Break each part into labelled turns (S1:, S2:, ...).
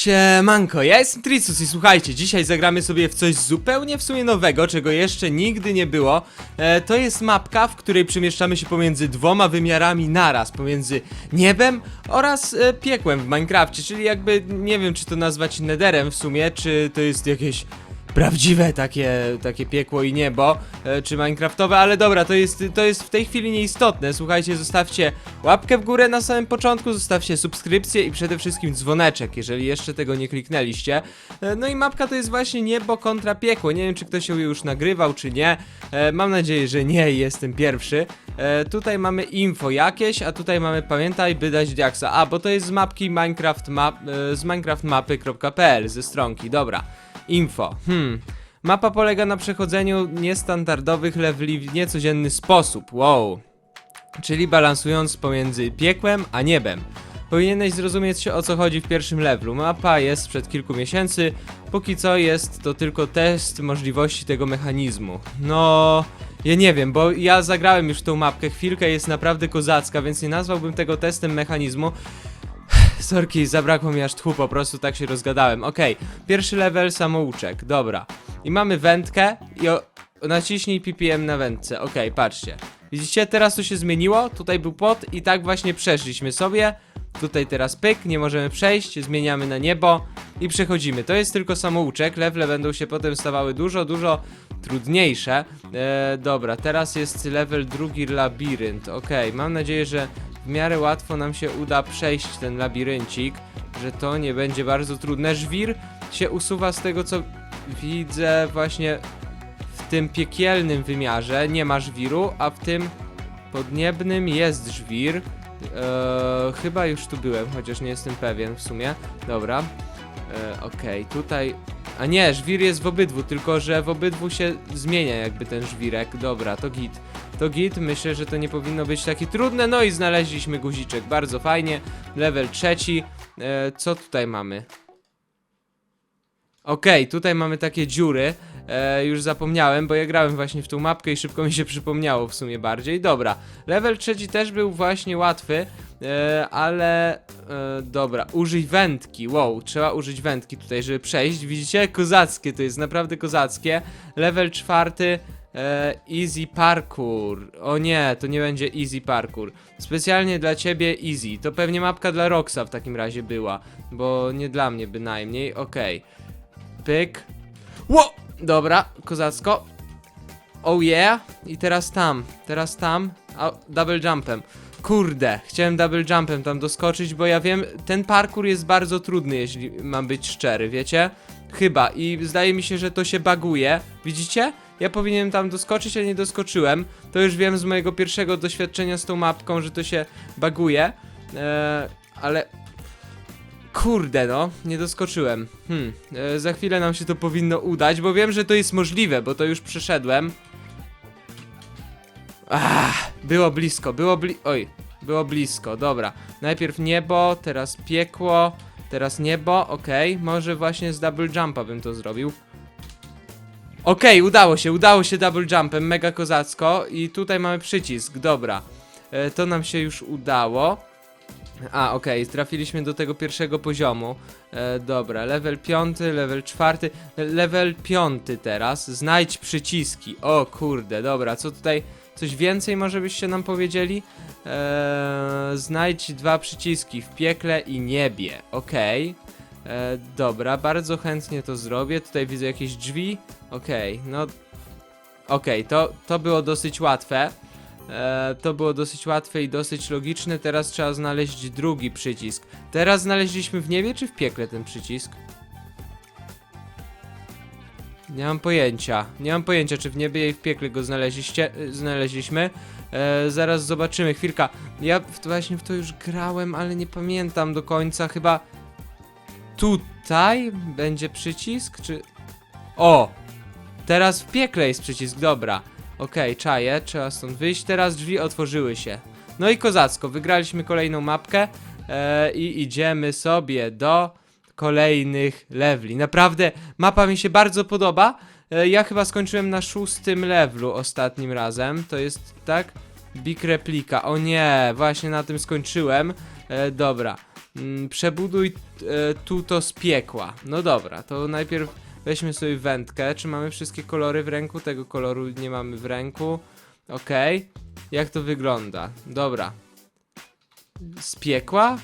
S1: Siemanko, ja jestem Tricus i słuchajcie, dzisiaj zagramy sobie w coś zupełnie w sumie nowego, czego jeszcze nigdy nie było. E, to jest mapka, w której przemieszczamy się pomiędzy dwoma wymiarami naraz, pomiędzy niebem oraz e, piekłem w Minecrafcie, czyli jakby nie wiem czy to nazwać netherem w sumie, czy to jest jakieś prawdziwe takie, takie piekło i niebo, e, czy minecraftowe, ale dobra, to jest, to jest w tej chwili nieistotne. Słuchajcie, zostawcie łapkę w górę na samym początku, zostawcie subskrypcję i przede wszystkim dzwoneczek, jeżeli jeszcze tego nie kliknęliście. E, no i mapka to jest właśnie niebo kontra piekło. Nie wiem, czy ktoś ją już nagrywał, czy nie. E, mam nadzieję, że nie jestem pierwszy. E, tutaj mamy info jakieś, a tutaj mamy pamiętaj, by dać diaksa. A, bo to jest z mapki Minecraft map, e, z minecraftmapy.pl, ze stronki, dobra. Info. Hmm. Mapa polega na przechodzeniu niestandardowych leveli w niecodzienny sposób. Wow. Czyli balansując pomiędzy piekłem a niebem. Powinieneś zrozumieć o co chodzi w pierwszym levelu. Mapa jest sprzed kilku miesięcy. Póki co jest to tylko test możliwości tego mechanizmu. No, ja nie wiem, bo ja zagrałem już tą mapkę chwilkę, jest naprawdę kozacka, więc nie nazwałbym tego testem mechanizmu. Sorki, zabrakło mi aż tchu, po prostu tak się rozgadałem. Okej, pierwszy level samouczek, dobra. I mamy wędkę i o... naciśnij PPM na wędce. Okej, patrzcie. Widzicie, teraz to się zmieniło, tutaj był pot i tak właśnie przeszliśmy sobie. Tutaj teraz pyk, nie możemy przejść, zmieniamy na niebo i przechodzimy. To jest tylko samouczek, levele będą się potem stawały dużo, dużo trudniejsze. E, dobra, teraz jest level drugi labirynt. Okej, mam nadzieję, że w miarę łatwo nam się uda przejść ten labiryncik, że to nie będzie bardzo trudne. Żwir się usuwa z tego co widzę właśnie w tym piekielnym wymiarze nie ma żwiru, a w tym podniebnym jest żwir. Eee, chyba już tu byłem, chociaż nie jestem pewien w sumie. Dobra. Eee, Okej, tutaj. A nie, żwir jest w obydwu, tylko że w obydwu się zmienia jakby ten żwirek. Dobra, to git. To git, myślę, że to nie powinno być takie trudne. No i znaleźliśmy guziczek, bardzo fajnie. Level trzeci. Eee, co tutaj mamy? Okej, tutaj mamy takie dziury. E, już zapomniałem, bo ja grałem właśnie w tą mapkę i szybko mi się przypomniało w sumie bardziej. Dobra, level trzeci też był właśnie łatwy, e, ale e, dobra, użyj wędki. Wow, trzeba użyć wędki tutaj, żeby przejść. Widzicie? Kozackie to jest, naprawdę kozackie. Level czwarty. E, easy parkour. O nie, to nie będzie easy parkour. Specjalnie dla ciebie easy. To pewnie mapka dla Roxa w takim razie była, bo nie dla mnie bynajmniej. Okej. Pyk. Ło! Dobra, kozacko. Oh yeah. I teraz tam, teraz tam. A, double jumpem. Kurde, chciałem double jumpem tam doskoczyć, bo ja wiem, ten parkour jest bardzo trudny, jeśli mam być szczery, wiecie? Chyba i zdaje mi się, że to się baguje. Widzicie? Ja powinienem tam doskoczyć, a nie doskoczyłem. To już wiem z mojego pierwszego doświadczenia z tą mapką, że to się baguje. Eee, ale Kurde no, nie doskoczyłem. Hmm, e, za chwilę nam się to powinno udać, bo wiem, że to jest możliwe, bo to już przeszedłem. Ah, było blisko, było bli... Oj, było blisko, dobra. Najpierw niebo, teraz piekło, teraz niebo, okej. Może właśnie z double jumpa bym to zrobił. Okej, udało się, udało się double jumpem, mega kozacko. I tutaj mamy przycisk, dobra. E, to nam się już udało. A, okej, trafiliśmy do tego pierwszego poziomu. E, dobra, level piąty, level czwarty, level piąty teraz. Znajdź przyciski. O kurde, dobra, co tutaj? Coś więcej może byście nam powiedzieli? E, znajdź dwa przyciski w piekle i niebie. Okej. E, Dobra, bardzo chętnie to zrobię. Tutaj widzę jakieś drzwi. Okej, no. Okej, to, to było dosyć łatwe. E, to było dosyć łatwe i dosyć logiczne. Teraz trzeba znaleźć drugi przycisk. Teraz znaleźliśmy w niebie czy w piekle ten przycisk? Nie mam pojęcia. Nie mam pojęcia, czy w niebie i w piekle go znaleźliście, y, znaleźliśmy. E, zaraz zobaczymy. Chwilka. Ja w, właśnie w to już grałem, ale nie pamiętam do końca. Chyba tutaj będzie przycisk, czy... O! Teraz w piekle jest przycisk, dobra. Okej, czaję, trzeba stąd wyjść. Teraz drzwi otworzyły się. No i kozacko, wygraliśmy kolejną mapkę e, i idziemy sobie do kolejnych leveli. Naprawdę, mapa mi się bardzo podoba. E, ja chyba skończyłem na szóstym levelu ostatnim razem. To jest, tak? Big replika. O nie, właśnie na tym skończyłem. E, dobra. Mm, przebuduj e, tu to z piekła. No dobra, to najpierw weźmy sobie wędkę. Czy mamy wszystkie kolory w ręku? Tego koloru nie mamy w ręku. Okej. Jak to wygląda? Dobra. Z piekła?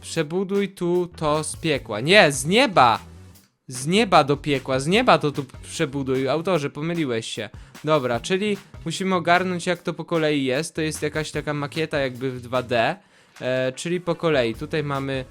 S1: Przebuduj tu to z piekła. Nie, z nieba! Z nieba do piekła, z nieba to tu przebuduj. Autorze, pomyliłeś się. Dobra, czyli musimy ogarnąć jak to po kolei jest. To jest jakaś taka makieta jakby w 2D. E, czyli po kolei. Tutaj mamy...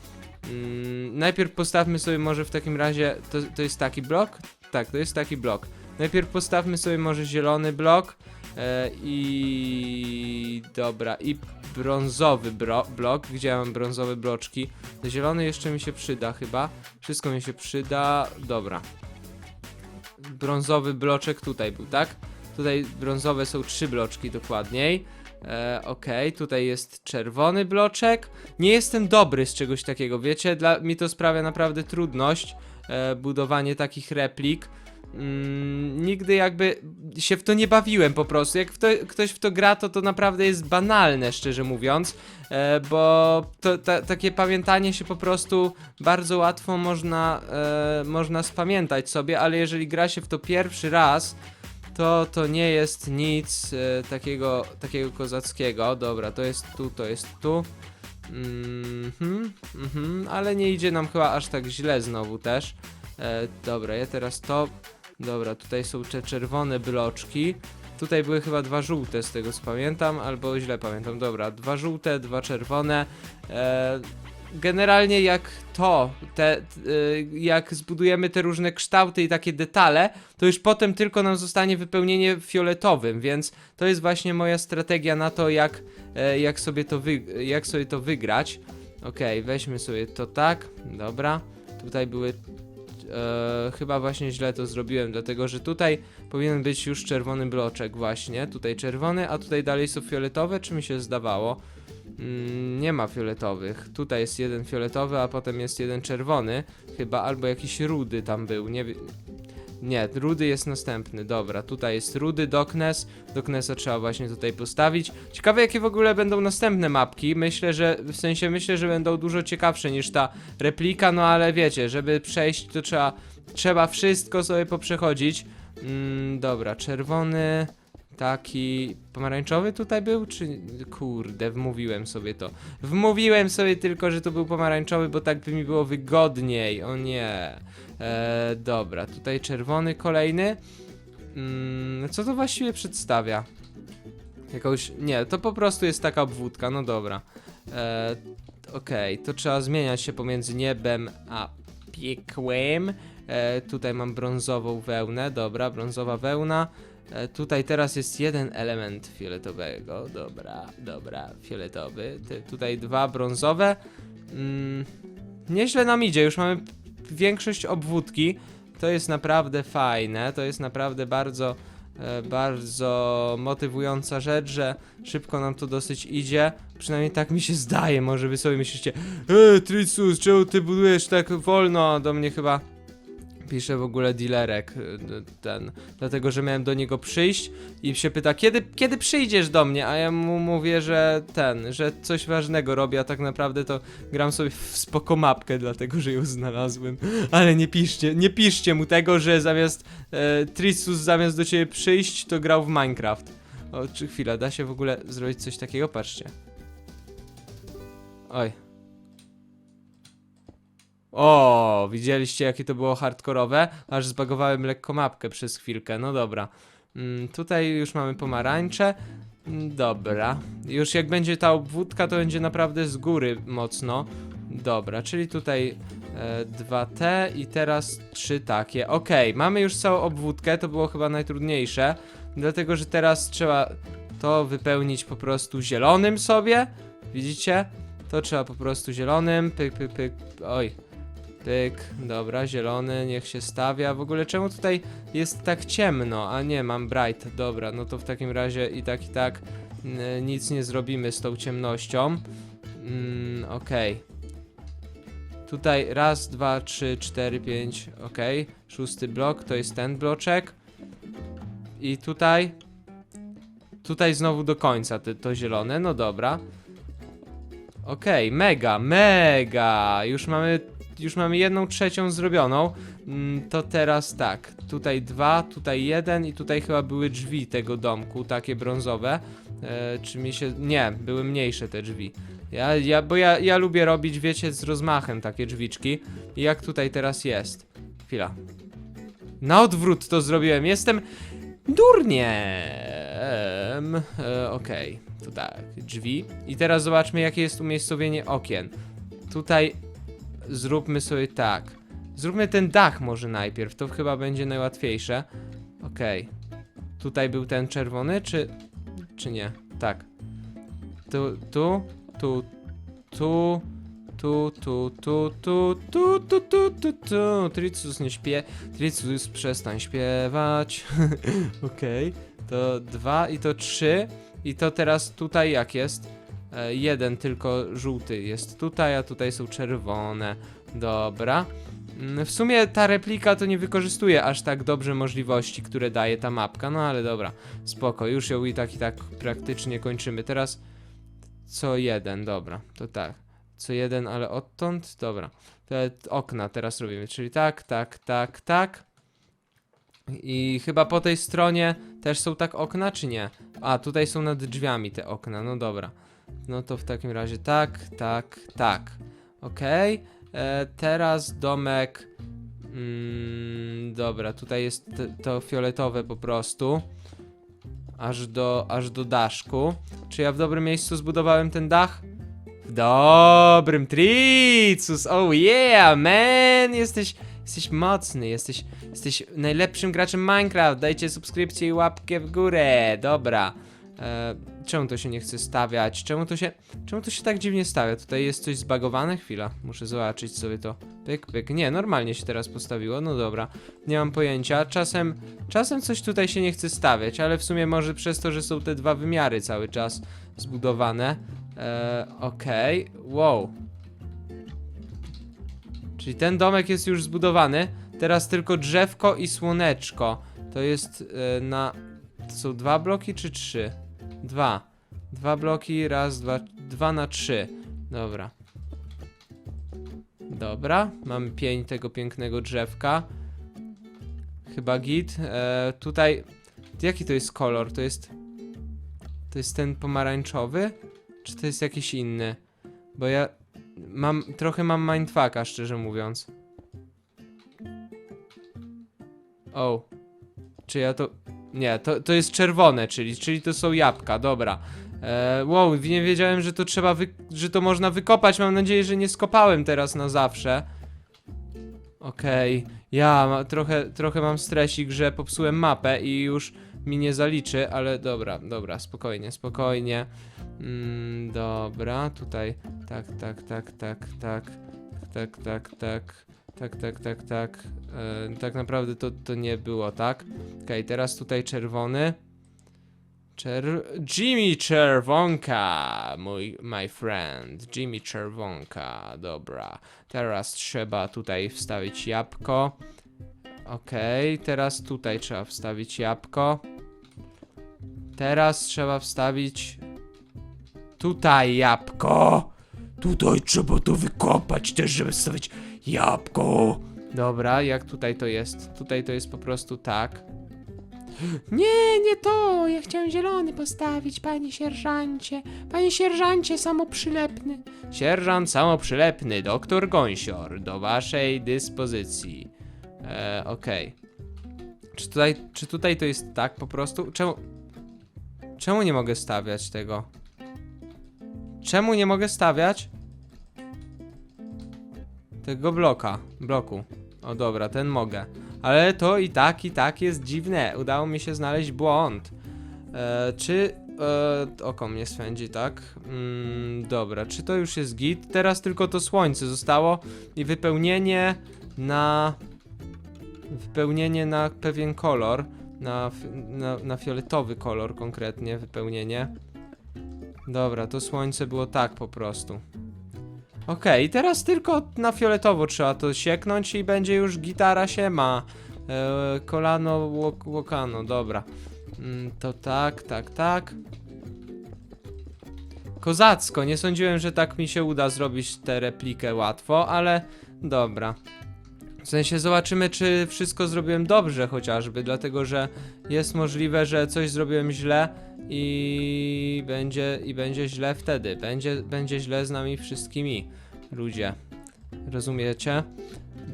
S1: Mm, najpierw postawmy sobie może w takim razie... To, to jest taki blok? Tak, to jest taki blok. Najpierw postawmy sobie może zielony blok. E, I... Dobra, i brązowy blok. Gdzie ja mam brązowe bloczki? Zielony jeszcze mi się przyda chyba. Wszystko mi się przyda. Dobra. Brązowy bloczek tutaj był, tak? Tutaj brązowe są trzy bloczki dokładniej. E, Okej, tutaj jest czerwony bloczek. Nie jestem dobry z czegoś takiego, wiecie? Dla mi to sprawia naprawdę trudność e, budowanie takich replik. Mm, nigdy jakby się w to nie bawiłem po prostu. Jak w to, ktoś w to gra, to to naprawdę jest banalne, szczerze mówiąc, e, bo to ta, takie pamiętanie się po prostu bardzo łatwo można, e, można spamiętać sobie, ale jeżeli gra się w to pierwszy raz, to to nie jest nic e, takiego, takiego kozackiego. Dobra, to jest tu, to jest tu. Mhm, mhm, ale nie idzie nam chyba aż tak źle znowu też. E, dobra, ja teraz to. Dobra, tutaj są te czerwone bloczki. Tutaj były chyba dwa żółte z tego co pamiętam, albo źle pamiętam. Dobra, dwa żółte, dwa czerwone. E, generalnie jak to, te, y, jak zbudujemy te różne kształty i takie detale, to już potem tylko nam zostanie wypełnienie fioletowym, więc to jest właśnie moja strategia na to, jak, e, jak, sobie, to wy, jak sobie to wygrać. Okej, weźmy sobie to tak, dobra. Tutaj były e, chyba właśnie źle to zrobiłem, dlatego że tutaj powinien być już czerwony bloczek właśnie, tutaj czerwony, a tutaj dalej są fioletowe, czy mi się zdawało? Mm, nie ma fioletowych, tutaj jest jeden fioletowy, a potem jest jeden czerwony, chyba, albo jakiś rudy tam był, nie. Nie, rudy jest następny, dobra, tutaj jest rudy, Doknes, Doknesa trzeba właśnie tutaj postawić. Ciekawe jakie w ogóle będą następne mapki, myślę, że, w sensie myślę, że będą dużo ciekawsze niż ta replika, no ale wiecie, żeby przejść to trzeba, trzeba wszystko sobie poprzechodzić. Mm, dobra, czerwony, taki pomarańczowy tutaj był, czy kurde, wmówiłem sobie to. Wmówiłem sobie tylko, że to był pomarańczowy, bo tak by mi było wygodniej. O nie. E, dobra, tutaj czerwony kolejny. Mm, co to właściwie przedstawia? Jakąś. Nie, to po prostu jest taka obwódka, no dobra. E, Okej, to trzeba zmieniać się pomiędzy niebem a piekłem. E, tutaj mam brązową wełnę, dobra, brązowa wełna. E, tutaj teraz jest jeden element fioletowego, dobra, dobra, fioletowy. Te, tutaj dwa brązowe. Mm, nieźle nam idzie, już mamy większość obwódki. To jest naprawdę fajne, to jest naprawdę bardzo, e, bardzo motywująca rzecz, że szybko nam to dosyć idzie. Przynajmniej tak mi się zdaje, może wy sobie myślicie Eee, Tricus, czemu ty budujesz tak wolno? Do mnie chyba pisze w ogóle dealerek y, ten, dlatego że miałem do niego przyjść i się pyta, kiedy, kiedy przyjdziesz do mnie, a ja mu mówię, że ten, że coś ważnego robię, a tak naprawdę to gram sobie w spoko mapkę, dlatego że ją znalazłem, ale nie piszcie, nie piszcie mu tego, że zamiast e, Tricus zamiast do ciebie przyjść, to grał w Minecraft. O, czy chwila, da się w ogóle zrobić coś takiego? Patrzcie. Oj. O, widzieliście jakie to było hardkorowe? Aż zbagowałem lekko mapkę przez chwilkę, no dobra. Mm, tutaj już mamy pomarańcze. Mm, Dobra. Już jak będzie ta obwódka, to będzie naprawdę z góry mocno. Dobra, czyli tutaj e, 2T i teraz trzy takie. Okej, mamy już całą obwódkę, to było chyba najtrudniejsze. Dlatego, że teraz trzeba to wypełnić po prostu zielonym sobie. Widzicie? To trzeba po prostu zielonym. Pyk, pyk, pyk. Oj, Pyk, dobra, zielony, niech się stawia. W ogóle czemu tutaj jest tak ciemno? A nie, mam bright, dobra, no to w takim razie i tak, i tak nic nie zrobimy z tą ciemnością. Mm, okej. Tutaj raz, dwa, trzy, cztery, pięć, okej. Szósty blok, to jest ten bloczek. I tutaj... Tutaj znowu do końca to, to zielone, no dobra. Okej, mega, mega. Już mamy, już mamy jedną trzecią zrobioną. Mm, To teraz tak, tutaj dwa, tutaj jeden i tutaj chyba były drzwi tego domku, takie brązowe. E, czy mi się... Nie, były mniejsze te drzwi. Ja, ja, bo ja, ja lubię robić, wiecie, z rozmachem takie drzwiczki. I jak tutaj teraz jest? Chwila. Na odwrót to zrobiłem. Jestem durniem. E, Okej, to tak, drzwi. I teraz zobaczmy, jakie jest umiejscowienie okien. Tutaj zróbmy sobie tak. Zróbmy ten dach może najpierw, to chyba będzie najłatwiejsze. Okej. Tutaj był ten czerwony, czy, czy nie? Tak. Tu, tu, tu, tu, tu, tu, tu, tu, tu, tu, tu, tu, tu. Tricus nie śpie. Tricus przestań śpiewać. Okej. To dwa i to trzy. I to teraz tutaj jak jest? E, jeden tylko żółty jest tutaj, a tutaj są czerwone. Dobra. Mm, W sumie ta replika to nie wykorzystuje aż tak dobrze możliwości, które daje ta mapka, no ale dobra, spoko, już ją i tak i tak praktycznie kończymy. Teraz co jeden, dobra, to tak. Co jeden, ale odtąd, dobra. Te okna teraz robimy, czyli tak, tak, tak, tak. I chyba po tej stronie też są tak okna, czy nie? A, tutaj są nad drzwiami te okna, no dobra. No to w takim razie tak, tak, tak. Okej. E, teraz domek. Mm, dobra, tutaj jest to fioletowe po prostu. Aż do, aż do daszku. Czy ja w dobrym miejscu zbudowałem ten dach? W dobrym, Tricus! Oh yeah, man! Jesteś, jesteś mocny, jesteś, jesteś najlepszym graczem Minecraft. Dajcie subskrypcję i łapkę w górę. Dobra. E, czemu to się nie chce stawiać? Czemu to się, czemu to się tak dziwnie stawia? Tutaj jest coś zbagowane? Chwila, muszę zobaczyć sobie to. Pyk, pyk. Nie, normalnie się teraz postawiło. No dobra, nie mam pojęcia. Czasem, czasem coś tutaj się nie chce stawiać, ale w sumie może przez to, że są te dwa wymiary cały czas zbudowane. E, Okej, wow. Czyli ten domek jest już zbudowany. Teraz tylko drzewko i słoneczko. To jest e, na. To są dwa bloki czy trzy? Dwa. Dwa bloki, raz, dwa, dwa na trzy. Dobra. Dobra, mamy pień tego pięknego drzewka. Chyba git. E, tutaj. Jaki to jest kolor? To jest. To jest ten pomarańczowy? Czy to jest jakiś inny? Bo ja mam. Trochę mam mindfucka, szczerze mówiąc. O. Czy ja to. Nie, to, to jest czerwone, czyli, czyli to są jabłka, dobra. E, wow, nie wiedziałem, że to trzeba, że to można wykopać. Mam nadzieję, że nie skopałem teraz na zawsze. Okej, ja ma, trochę, trochę mam stresik, że popsułem mapę i już mi nie zaliczy, ale dobra, dobra, spokojnie, spokojnie. Mm, dobra, tutaj tak, tak, tak, tak, tak, tak, tak, tak, tak, tak, tak, tak. E, tak naprawdę to, to nie było, tak? Okej, teraz tutaj czerwony. Czer... Jimmy Czerwonka, mój, my friend. Jimmy Czerwonka, dobra. Teraz trzeba tutaj wstawić jabłko. Okej, teraz tutaj trzeba wstawić jabłko. Teraz trzeba wstawić tutaj jabłko. Tutaj trzeba to wykopać też, żeby wstawić jabłko. Dobra, jak tutaj to jest? Tutaj to jest po prostu tak. Nie, nie to. Ja chciałem zielony postawić, panie sierżancie. Panie sierżancie, samoprzylepny. Sierżant samoprzylepny, doktor Gąsior, do waszej dyspozycji. E, okej. Czy tutaj, czy tutaj to jest tak po prostu? Czemu... Czemu nie mogę stawiać tego? Czemu nie mogę stawiać tego bloka, bloku? O dobra, ten mogę. Ale to i tak, i tak jest dziwne. Udało mi się znaleźć błąd. E, czy e, oko mnie swędzi, tak? Mm, dobra, czy to już jest git? Teraz tylko to słońce zostało i wypełnienie na wypełnienie na pewien kolor, na, na, na fioletowy kolor konkretnie wypełnienie. Dobra, to słońce było tak po prostu. Okej, teraz tylko na fioletowo trzeba to sieknąć i będzie już gitara się ma. E, kolano, łok, łokano, dobra. Mm, to tak, tak, tak. Kozacko, nie sądziłem, że tak mi się uda zrobić tę replikę łatwo, ale dobra. W sensie zobaczymy, czy wszystko zrobiłem dobrze chociażby, dlatego że jest możliwe, że coś zrobiłem źle i będzie, i będzie źle wtedy. Będzie, będzie źle z nami wszystkimi, ludzie. Rozumiecie?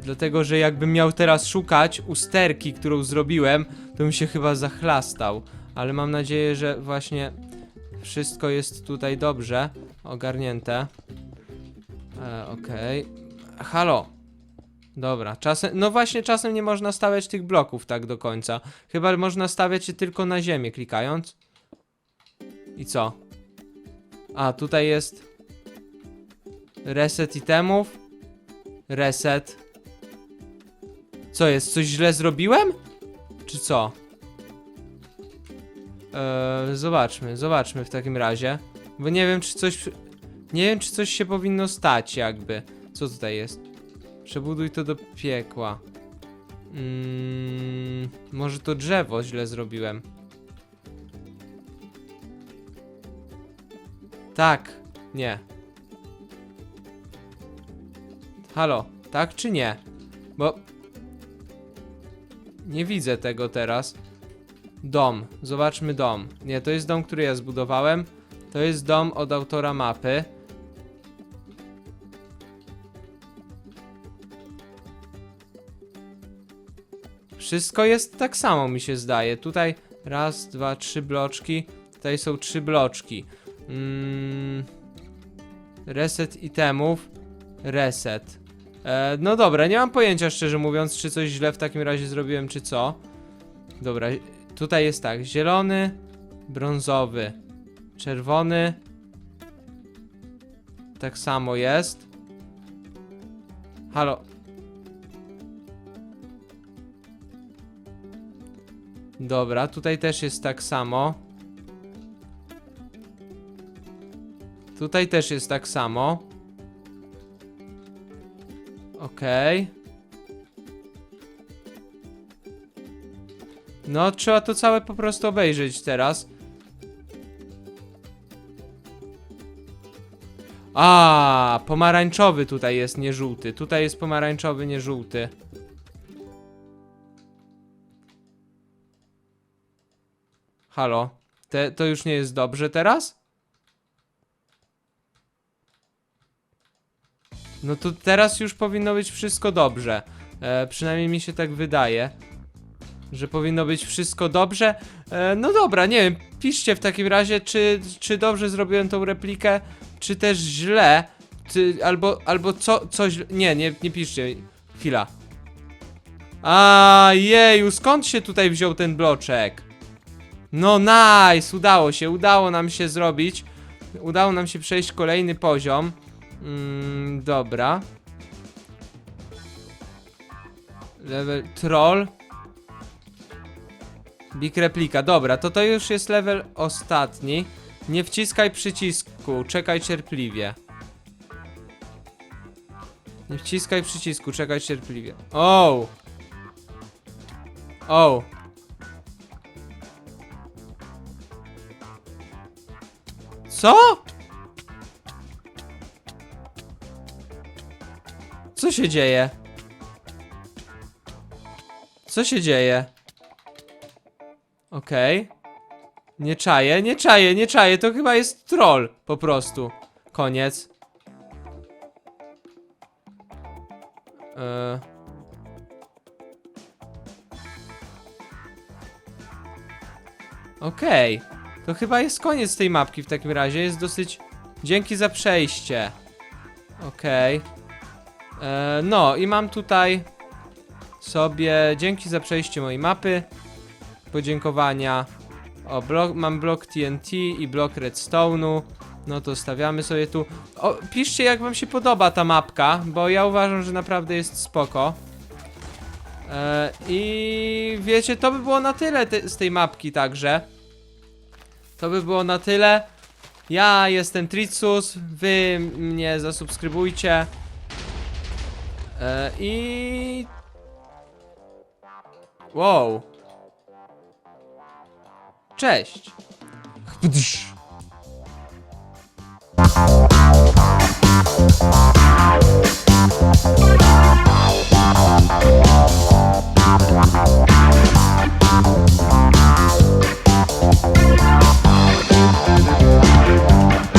S1: Dlatego, że jakbym miał teraz szukać usterki, którą zrobiłem, to bym się chyba zachlastał. Ale mam nadzieję, że właśnie wszystko jest tutaj dobrze ogarnięte. E, Okej. Halo. Dobra, czasem. No właśnie, czasem nie można stawiać tych bloków tak do końca. Chyba można stawiać je tylko na ziemię klikając. I co? A, tutaj jest. Reset itemów. Reset. Co jest? Coś źle zrobiłem? Czy co? Eee, zobaczmy, zobaczmy w takim razie. Bo nie wiem, czy coś. Nie wiem, czy coś się powinno stać, jakby. Co tutaj jest? Przebuduj to do piekła. Mm, może to drzewo źle zrobiłem. Tak, nie. Halo, tak czy nie? Bo. Nie widzę tego teraz. Dom, zobaczmy dom. Nie, to jest dom, który ja zbudowałem. To jest dom od autora mapy. Wszystko jest tak samo, mi się zdaje. Tutaj raz, dwa, trzy bloczki. Tutaj są trzy bloczki. Mm, reset itemów. Reset. E, no dobra, nie mam pojęcia szczerze mówiąc, czy coś źle w takim razie zrobiłem, czy co. Dobra, tutaj jest tak. Zielony, brązowy, czerwony. Tak samo jest. Halo. Dobra, tutaj też jest tak samo. Tutaj też jest tak samo. Okej. No, trzeba to całe po prostu obejrzeć teraz. A, pomarańczowy tutaj jest, nie żółty. Tutaj jest pomarańczowy, nie żółty. Halo? Te, to już nie jest dobrze teraz? No to teraz już powinno być wszystko dobrze. E, przynajmniej mi się tak wydaje. Że powinno być wszystko dobrze. E, no dobra, nie wiem. Piszcie w takim razie, czy, czy dobrze zrobiłem tą replikę, czy też źle. Albo, albo co, coś. Nie, nie, nie piszcie. Chwila. A jeju, skąd się tutaj wziął ten bloczek? No nice, udało się, udało nam się zrobić. Udało nam się przejść kolejny poziom. Mm, dobra. Level troll. Big replika. Dobra, to to już jest level ostatni. Nie wciskaj przycisku, czekaj cierpliwie. Nie wciskaj przycisku, czekaj cierpliwie. O! O! Co? Co się dzieje? Co się dzieje? Okej. Nie czaję, nie czaję, nie czaję. To chyba jest troll po prostu. Koniec. Eee. Okej. To chyba jest koniec tej mapki w takim razie. Jest dosyć. Dzięki za przejście. Okej. E, no i mam tutaj sobie. Dzięki za przejście mojej mapy. Podziękowania. O, blok, mam blok TNT i blok redstone'u. No to stawiamy sobie tu. O, piszcie jak wam się podoba ta mapka, bo ja uważam, że naprawdę jest spoko. E, I wiecie, to by było na tyle te, z tej mapki także. To by było na tyle. Ja jestem Tricus, wy mnie zasubskrybujcie. E, I... Wow. Cześć. Thank